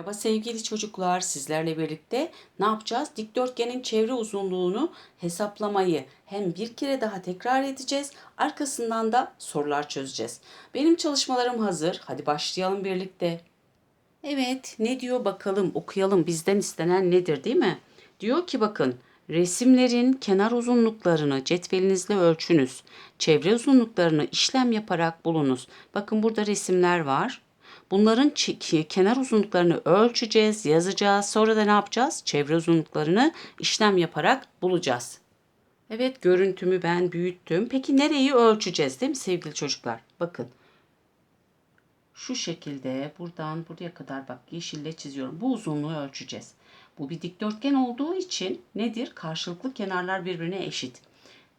Merhaba sevgili çocuklar. Sizlerle birlikte ne yapacağız? Dikdörtgenin çevre uzunluğunu hesaplamayı hem bir kere daha tekrar edeceğiz. Arkasından da sorular çözeceğiz. Benim çalışmalarım hazır. Hadi başlayalım birlikte. Evet, ne diyor bakalım okuyalım. Bizden istenen nedir değil mi? Diyor ki bakın resimlerin kenar uzunluklarını cetvelinizle ölçünüz. Çevre uzunluklarını işlem yaparak bulunuz. Bakın burada resimler var. Bunların kenar uzunluklarını ölçeceğiz, yazacağız. Sonra da ne yapacağız? Çevre uzunluklarını işlem yaparak bulacağız. Evet, görüntümü ben büyüttüm. Peki nereyi ölçeceğiz değil mi sevgili çocuklar? Bakın. Şu şekilde buradan buraya kadar bak yeşille çiziyorum. Bu uzunluğu ölçeceğiz. Bu bir dikdörtgen olduğu için nedir? Karşılıklı kenarlar birbirine eşit.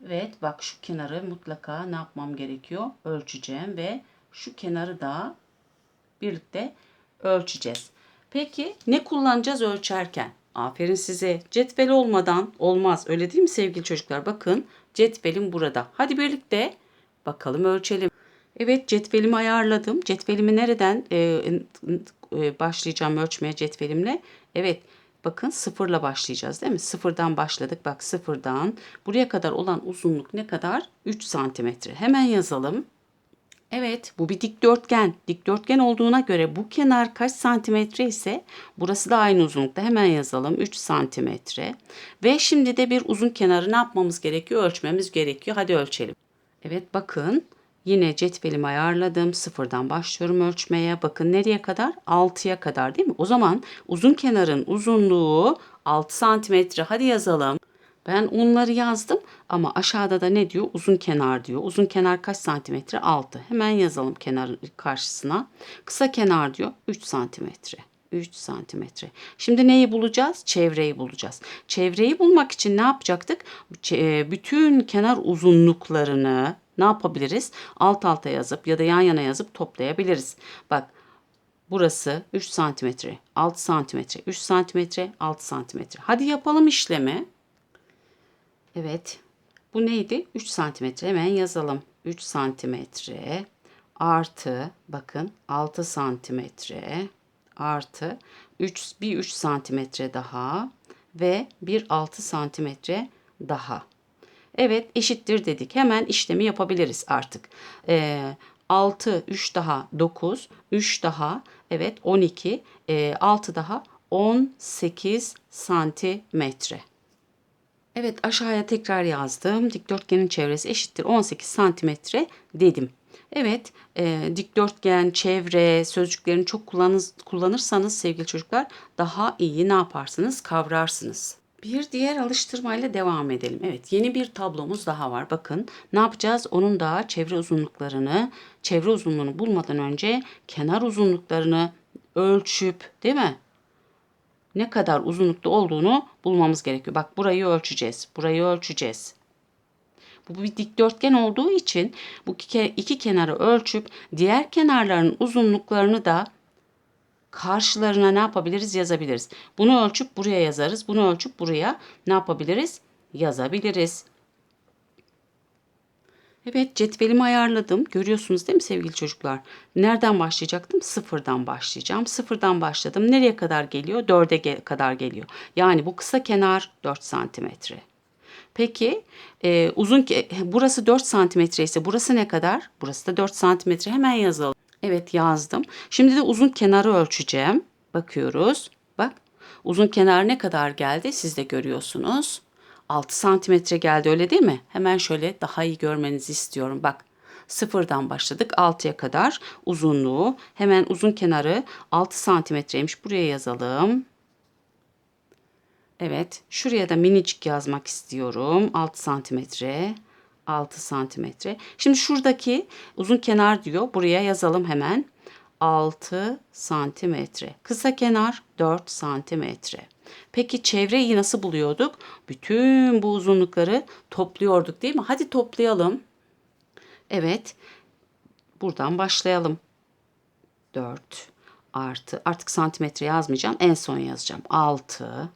Evet bak şu kenarı mutlaka ne yapmam gerekiyor? Ölçeceğim ve şu kenarı da birlikte ölçeceğiz. Peki ne kullanacağız ölçerken? Aferin size. Cetvel olmadan olmaz. Öyle değil mi sevgili çocuklar? Bakın cetvelim burada. Hadi birlikte bakalım ölçelim. Evet cetvelimi ayarladım. Cetvelimi nereden e, e, başlayacağım ölçmeye cetvelimle? Evet bakın sıfırla başlayacağız değil mi? Sıfırdan başladık. Bak sıfırdan buraya kadar olan uzunluk ne kadar? 3 santimetre. Hemen yazalım. Evet, bu bir dikdörtgen. Dikdörtgen olduğuna göre bu kenar kaç santimetre ise burası da aynı uzunlukta. Hemen yazalım 3 santimetre. Ve şimdi de bir uzun kenarı ne yapmamız gerekiyor? Ölçmemiz gerekiyor. Hadi ölçelim. Evet bakın yine cetvelimi ayarladım. Sıfırdan başlıyorum ölçmeye. Bakın nereye kadar? 6'ya kadar değil mi? O zaman uzun kenarın uzunluğu 6 santimetre. Hadi yazalım. Ben onları yazdım ama aşağıda da ne diyor? Uzun kenar diyor. Uzun kenar kaç santimetre? 6. Hemen yazalım kenarın karşısına. Kısa kenar diyor 3 santimetre. 3 santimetre. Şimdi neyi bulacağız? Çevreyi bulacağız. Çevreyi bulmak için ne yapacaktık? Ç- Bütün kenar uzunluklarını ne yapabiliriz? Alt alta yazıp ya da yan yana yazıp toplayabiliriz. Bak burası 3 santimetre, 6 santimetre, 3 santimetre, 6 santimetre. Hadi yapalım işlemi. Evet. Bu neydi? 3 santimetre. Hemen yazalım. 3 santimetre artı bakın 6 santimetre artı 3 bir 3 santimetre daha ve bir 6 santimetre daha. Evet eşittir dedik. Hemen işlemi yapabiliriz artık. Ee, 6, 3 daha 9, 3 daha evet 12, e, 6 daha 18 santimetre. Evet aşağıya tekrar yazdım. Dikdörtgenin çevresi eşittir 18 santimetre dedim. Evet e, dikdörtgen, çevre sözcüklerini çok kullanız, kullanırsanız sevgili çocuklar daha iyi ne yaparsınız kavrarsınız. Bir diğer alıştırmayla devam edelim. Evet yeni bir tablomuz daha var. Bakın ne yapacağız? Onun da çevre uzunluklarını, çevre uzunluğunu bulmadan önce kenar uzunluklarını ölçüp değil mi? Ne kadar uzunlukta olduğunu bulmamız gerekiyor. Bak burayı ölçeceğiz. Burayı ölçeceğiz. Bu bir dikdörtgen olduğu için bu iki, kenarı ölçüp diğer kenarların uzunluklarını da karşılarına ne yapabiliriz yazabiliriz. Bunu ölçüp buraya yazarız. Bunu ölçüp buraya ne yapabiliriz? Yazabiliriz. Evet cetvelimi ayarladım. Görüyorsunuz değil mi sevgili çocuklar? Nereden başlayacaktım? Sıfırdan başlayacağım. Sıfırdan başladım. Nereye kadar geliyor? Dörde ge- kadar geliyor. Yani bu kısa kenar 4 santimetre. Peki e, uzun burası 4 santimetre ise burası ne kadar? Burası da 4 santimetre. Hemen yazalım. Evet yazdım. Şimdi de uzun kenarı ölçeceğim. Bakıyoruz. Bak uzun kenar ne kadar geldi? Siz de görüyorsunuz. 6 santimetre geldi öyle değil mi? Hemen şöyle daha iyi görmenizi istiyorum. Bak sıfırdan başladık 6'ya kadar uzunluğu. Hemen uzun kenarı 6 santimetreymiş. Buraya yazalım. Evet şuraya da minicik yazmak istiyorum. 6 santimetre. 6 santimetre. Şimdi şuradaki uzun kenar diyor. Buraya yazalım hemen. 6 santimetre. Kısa kenar 4 santimetre. Peki çevreyi nasıl buluyorduk? Bütün bu uzunlukları topluyorduk değil mi? Hadi toplayalım. Evet. Buradan başlayalım. 4 artı artık santimetre yazmayacağım. En son yazacağım. 6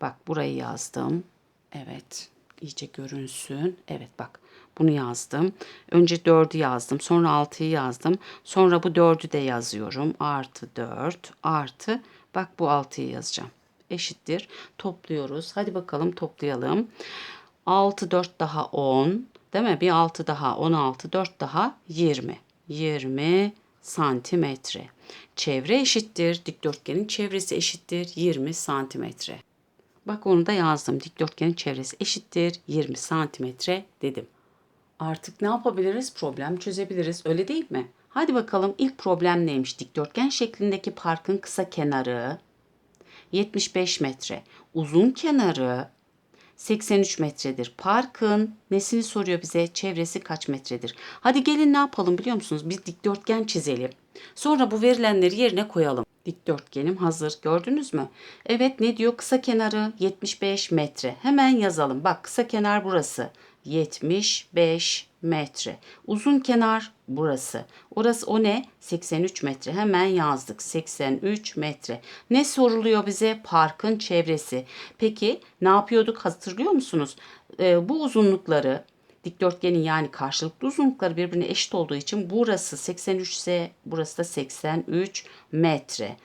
Bak burayı yazdım. Evet. iyice görünsün. Evet bak. Bunu yazdım. Önce 4'ü yazdım. Sonra 6'yı yazdım. Sonra bu 4'ü de yazıyorum. Artı 4 artı bak bu 6'yı yazacağım. Eşittir. Topluyoruz. Hadi bakalım toplayalım. 6 4 daha 10. Değil mi? Bir 6 daha 16 4 daha 20. 20 santimetre. Çevre eşittir. Dikdörtgenin çevresi eşittir 20 santimetre. Bak onu da yazdım. Dikdörtgenin çevresi eşittir 20 santimetre dedim. Artık ne yapabiliriz? Problem çözebiliriz. Öyle değil mi? Hadi bakalım ilk problem neymiş? Dikdörtgen şeklindeki parkın kısa kenarı 75 metre. Uzun kenarı 83 metredir. Parkın nesini soruyor bize? Çevresi kaç metredir? Hadi gelin ne yapalım biliyor musunuz? Bir dikdörtgen çizelim. Sonra bu verilenleri yerine koyalım. Dikdörtgenim hazır. Gördünüz mü? Evet ne diyor? Kısa kenarı 75 metre. Hemen yazalım. Bak kısa kenar burası. 75 metre. Uzun kenar burası. Orası o ne? 83 metre. Hemen yazdık. 83 metre. Ne soruluyor bize? Parkın çevresi. Peki ne yapıyorduk? Hatırlıyor musunuz? Ee, bu uzunlukları dikdörtgenin yani karşılıklı uzunlukları birbirine eşit olduğu için burası 83 ise burası da 83 metre.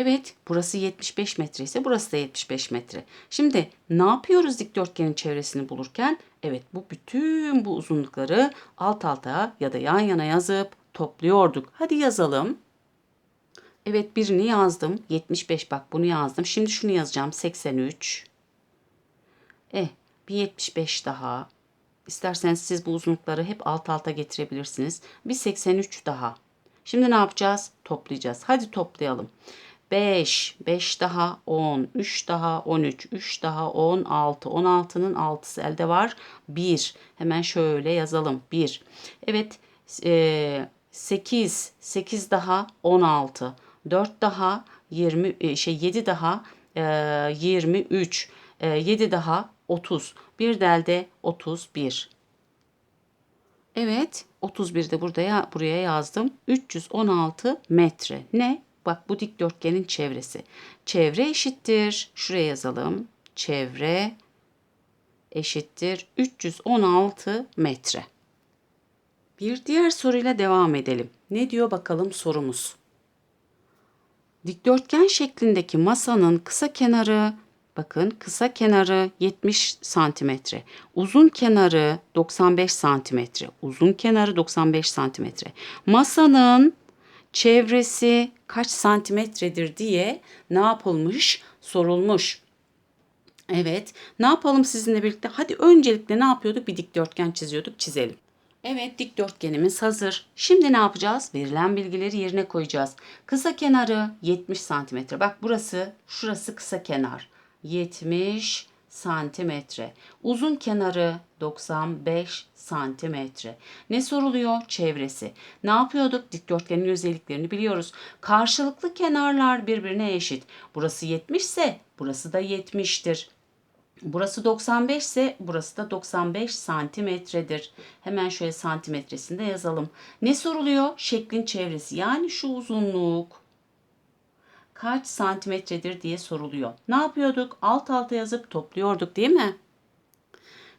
Evet, burası 75 metre ise burası da 75 metre. Şimdi ne yapıyoruz dikdörtgenin çevresini bulurken? Evet, bu bütün bu uzunlukları alt alta ya da yan yana yazıp topluyorduk. Hadi yazalım. Evet, birini yazdım. 75 bak bunu yazdım. Şimdi şunu yazacağım. 83. Eh, bir 75 daha. İsterseniz siz bu uzunlukları hep alt alta getirebilirsiniz. Bir 83 daha. Şimdi ne yapacağız? Toplayacağız. Hadi toplayalım. 5, 5 daha 10, 3 daha 13, 3 daha 16. 16'nın 6'sı elde var. 1. Hemen şöyle yazalım. 1. Evet. E, 8, 8 daha 16. 4 daha 20 e, şey 7 daha e, 23. E, 7 daha 30. Bir delde 31. Evet, 31 de burada ya, buraya yazdım. 316 metre. Ne? Bak bu dikdörtgenin çevresi. Çevre eşittir. Şuraya yazalım. Çevre eşittir 316 metre. Bir diğer soruyla devam edelim. Ne diyor bakalım sorumuz? Dikdörtgen şeklindeki masanın kısa kenarı bakın kısa kenarı 70 santimetre. Uzun kenarı 95 santimetre. Uzun kenarı 95 santimetre. Masanın çevresi kaç santimetredir diye ne yapılmış? Sorulmuş. Evet. Ne yapalım sizinle birlikte? Hadi öncelikle ne yapıyorduk? Bir dikdörtgen çiziyorduk. Çizelim. Evet dikdörtgenimiz hazır. Şimdi ne yapacağız? Verilen bilgileri yerine koyacağız. Kısa kenarı 70 santimetre. Bak burası, şurası kısa kenar. 70 santimetre. Uzun kenarı 95 santimetre. Ne soruluyor? Çevresi. Ne yapıyorduk? Dikdörtgenin özelliklerini biliyoruz. Karşılıklı kenarlar birbirine eşit. Burası 70 ise burası da 70'tir. Burası 95 ise burası da 95 santimetredir. Hemen şöyle santimetresinde yazalım. Ne soruluyor? Şeklin çevresi yani şu uzunluk kaç santimetredir diye soruluyor. Ne yapıyorduk? Alt alta yazıp topluyorduk değil mi?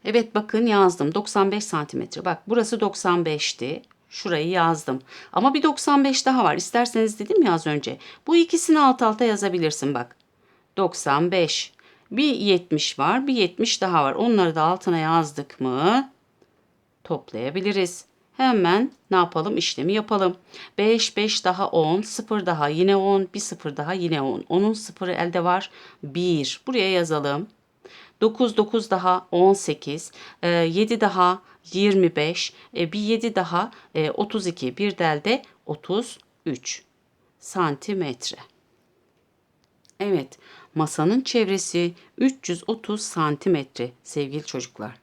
Evet bakın yazdım 95 santimetre. Bak burası 95'ti. Şurayı yazdım. Ama bir 95 daha var. İsterseniz dedim ya az önce. Bu ikisini alt alta yazabilirsin bak. 95. Bir 70 var. Bir 70 daha var. Onları da altına yazdık mı toplayabiliriz. Hemen ne yapalım? İşlemi yapalım. 5, 5 daha 10, 0 daha yine 10, bir 0 daha yine 10. 10'un 0'ı elde var. 1. Buraya yazalım. 9, 9 daha 18, 7 daha 25, bir 7 daha 32, bir delde 33 santimetre. Evet, masanın çevresi 330 santimetre sevgili çocuklar.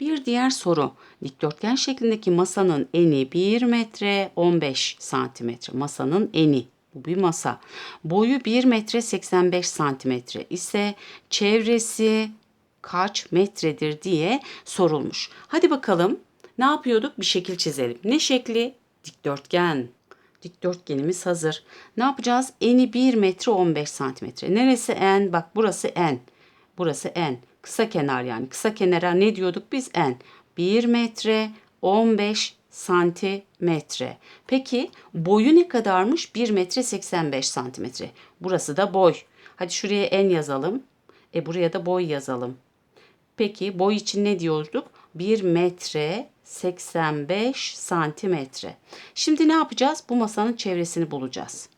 Bir diğer soru. Dikdörtgen şeklindeki masanın eni 1 metre 15 santimetre. Masanın eni. Bu bir masa. Boyu 1 metre 85 santimetre ise çevresi kaç metredir diye sorulmuş. Hadi bakalım ne yapıyorduk? Bir şekil çizelim. Ne şekli? Dikdörtgen. Dikdörtgenimiz hazır. Ne yapacağız? Eni 1 metre 15 santimetre. Neresi en? Bak burası en. Burası en. Kısa kenar yani. Kısa kenara ne diyorduk biz? En. 1 metre 15 santimetre. Peki boyu ne kadarmış? 1 metre 85 santimetre. Burası da boy. Hadi şuraya en yazalım. E buraya da boy yazalım. Peki boy için ne diyorduk? 1 metre 85 santimetre. Şimdi ne yapacağız? Bu masanın çevresini bulacağız.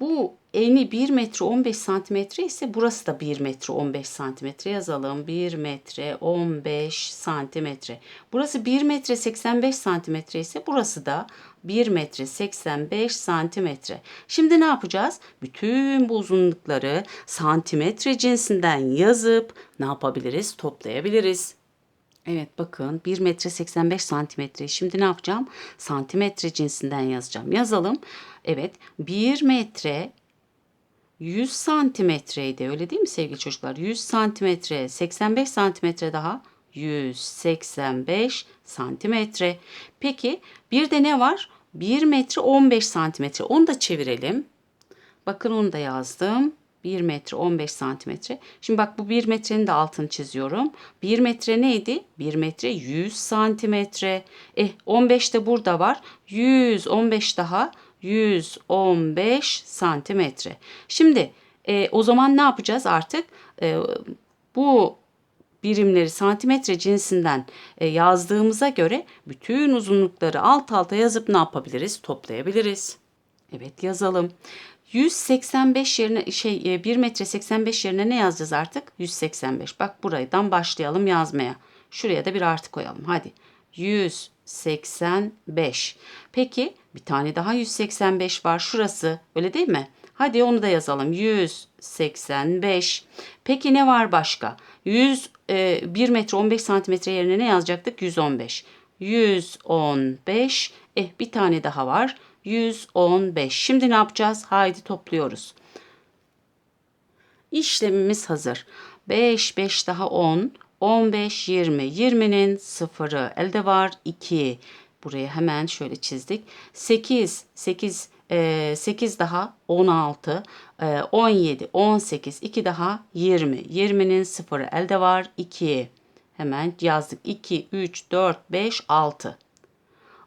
Bu eni 1 metre 15 santimetre ise burası da 1 metre 15 santimetre yazalım. 1 metre 15 santimetre. Burası 1 metre 85 santimetre ise burası da 1 metre 85 santimetre. Şimdi ne yapacağız? Bütün bu uzunlukları santimetre cinsinden yazıp ne yapabiliriz? Toplayabiliriz. Evet bakın 1 metre 85 santimetre. Şimdi ne yapacağım? Santimetre cinsinden yazacağım. Yazalım. Evet 1 metre 100 santimetreydi öyle değil mi sevgili çocuklar? 100 santimetre 85 santimetre daha 185 santimetre. Peki bir de ne var? 1 metre 15 santimetre. Onu da çevirelim. Bakın onu da yazdım. 1 metre 15 santimetre. Şimdi bak bu 1 metrenin de altını çiziyorum. 1 metre neydi? 1 metre 100 santimetre. Eh 15 de burada var. 115 daha 115 santimetre. Şimdi e, o zaman ne yapacağız artık? E, bu birimleri santimetre cinsinden e, yazdığımıza göre bütün uzunlukları alt alta yazıp ne yapabiliriz? Toplayabiliriz. Evet yazalım. 185 yerine şey 1 metre 85 yerine ne yazacağız artık? 185. Bak buradan başlayalım yazmaya. Şuraya da bir artı koyalım. Hadi. 185. Peki bir tane daha 185 var. Şurası öyle değil mi? Hadi onu da yazalım. 185. Peki ne var başka? 100 e, 1 metre 15 santimetre yerine ne yazacaktık? 115. 115. Eh bir tane daha var. 115. Şimdi ne yapacağız? Haydi topluyoruz. İşlemimiz hazır. 5, 5 daha 10, 15, 20. 20'nin sıfırı elde var 2. Buraya hemen şöyle çizdik. 8, 8, 8 daha 16, 17, 18, 2 daha 20. 20'nin sıfırı elde var 2. Hemen yazdık. 2, 3, 4, 5, 6.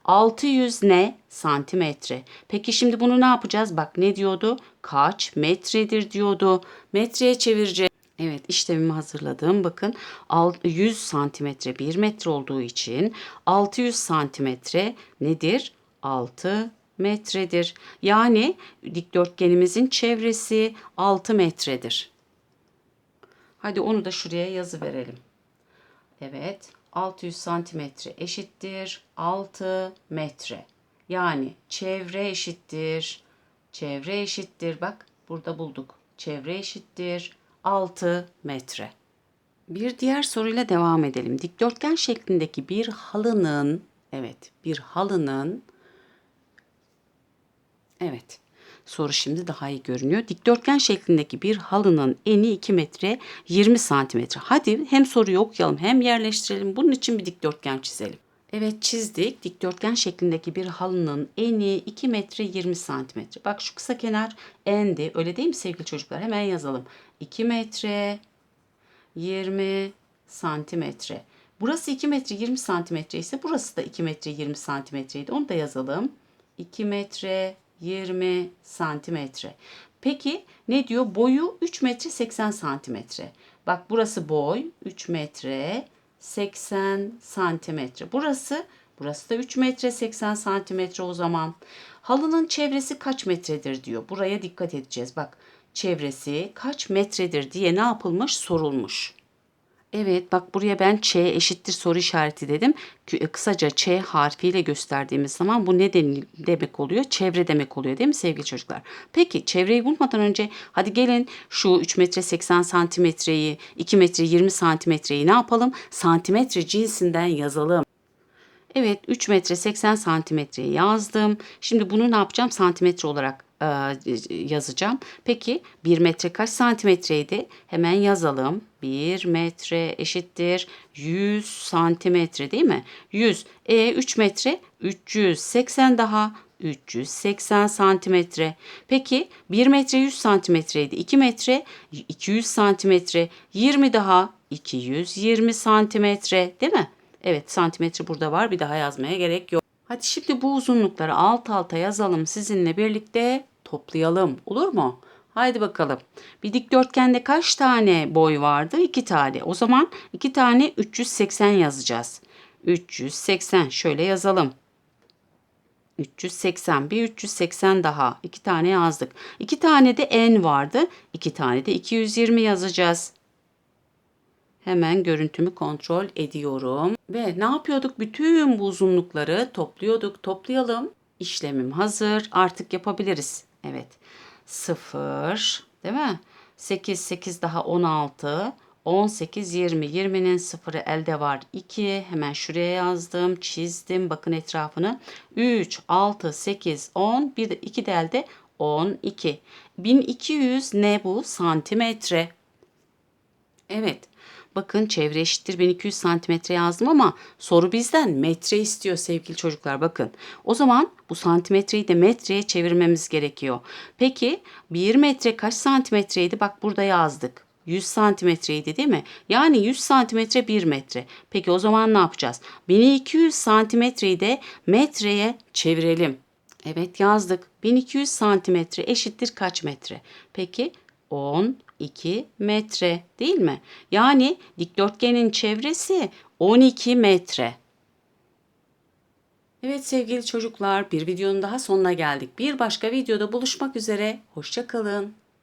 600 ne? Santimetre. Peki şimdi bunu ne yapacağız? Bak ne diyordu? Kaç metredir diyordu. Metreye çevireceğiz. Evet işlemimi hazırladım. Bakın 100 santimetre 1 metre olduğu için 600 santimetre nedir? 6 metredir. Yani dikdörtgenimizin çevresi 6 metredir. Hadi onu da şuraya yazı verelim. Evet 600 santimetre eşittir 6 metre. Yani çevre eşittir. Çevre eşittir. Bak burada bulduk. Çevre eşittir 6 metre. Bir diğer soruyla devam edelim. Dikdörtgen şeklindeki bir halının evet bir halının evet soru şimdi daha iyi görünüyor. Dikdörtgen şeklindeki bir halının eni 2 metre 20 santimetre. Hadi hem soruyu okuyalım hem yerleştirelim. Bunun için bir dikdörtgen çizelim. Evet çizdik. Dikdörtgen şeklindeki bir halının eni 2 metre 20 santimetre. Bak şu kısa kenar endi. Öyle değil mi sevgili çocuklar? Hemen yazalım. 2 metre 20 santimetre. Burası 2 metre 20 santimetre ise burası da 2 metre 20 santimetreydi. Onu da yazalım. 2 metre 20 santimetre. Peki ne diyor? Boyu 3 metre 80 santimetre. Bak burası boy 3 metre 80 santimetre. Burası burası da 3 metre 80 santimetre o zaman. Halının çevresi kaç metredir diyor. Buraya dikkat edeceğiz. Bak çevresi kaç metredir diye ne yapılmış sorulmuş. Evet bak buraya ben Ç eşittir soru işareti dedim. Kısaca Ç harfiyle gösterdiğimiz zaman bu ne demek oluyor? Çevre demek oluyor değil mi sevgili çocuklar? Peki çevreyi bulmadan önce hadi gelin şu 3 metre 80 santimetreyi 2 metre 20 santimetreyi ne yapalım? Santimetre cinsinden yazalım. Evet 3 metre 80 santimetreyi yazdım. Şimdi bunu ne yapacağım? Santimetre olarak e, yazacağım. Peki 1 metre kaç santimetreydi? Hemen yazalım. 1 metre eşittir 100 santimetre değil mi? 100. E 3 metre 380 daha 380 santimetre. Peki 1 metre 100 santimetreydi. 2 metre 200 santimetre. 20 daha 220 santimetre değil mi? Evet santimetre burada var. Bir daha yazmaya gerek yok. Hadi şimdi bu uzunlukları alt alta yazalım. Sizinle birlikte toplayalım. Olur mu? Haydi bakalım. Bir dikdörtgende kaç tane boy vardı? 2 tane. O zaman 2 tane 380 yazacağız. 380 şöyle yazalım. 380 bir 380 daha. 2 tane yazdık. 2 tane de n vardı. 2 tane de 220 yazacağız. Hemen görüntümü kontrol ediyorum. Ve ne yapıyorduk? Bütün bu uzunlukları topluyorduk. Toplayalım. İşlemim hazır. Artık yapabiliriz. Evet. 0 değil mi? 8, 8 daha 16. 18, 20. 20'nin sıfırı elde var. 2. Hemen şuraya yazdım. Çizdim. Bakın etrafını. 3, 6, 8, 10. Bir de 2 de elde 12. 1200 ne bu? Santimetre. Evet. Bakın çevre eşittir 1200 santimetre yazdım ama soru bizden metre istiyor sevgili çocuklar bakın. O zaman bu santimetreyi de metreye çevirmemiz gerekiyor. Peki 1 metre kaç santimetreydi? Bak burada yazdık. 100 santimetreydi değil mi? Yani 100 santimetre 1 metre. Peki o zaman ne yapacağız? 1200 santimetreyi de metreye çevirelim. Evet yazdık. 1200 santimetre eşittir kaç metre? Peki 12 metre değil mi? Yani dikdörtgenin çevresi 12 metre. Evet sevgili çocuklar bir videonun daha sonuna geldik. Bir başka videoda buluşmak üzere. Hoşçakalın.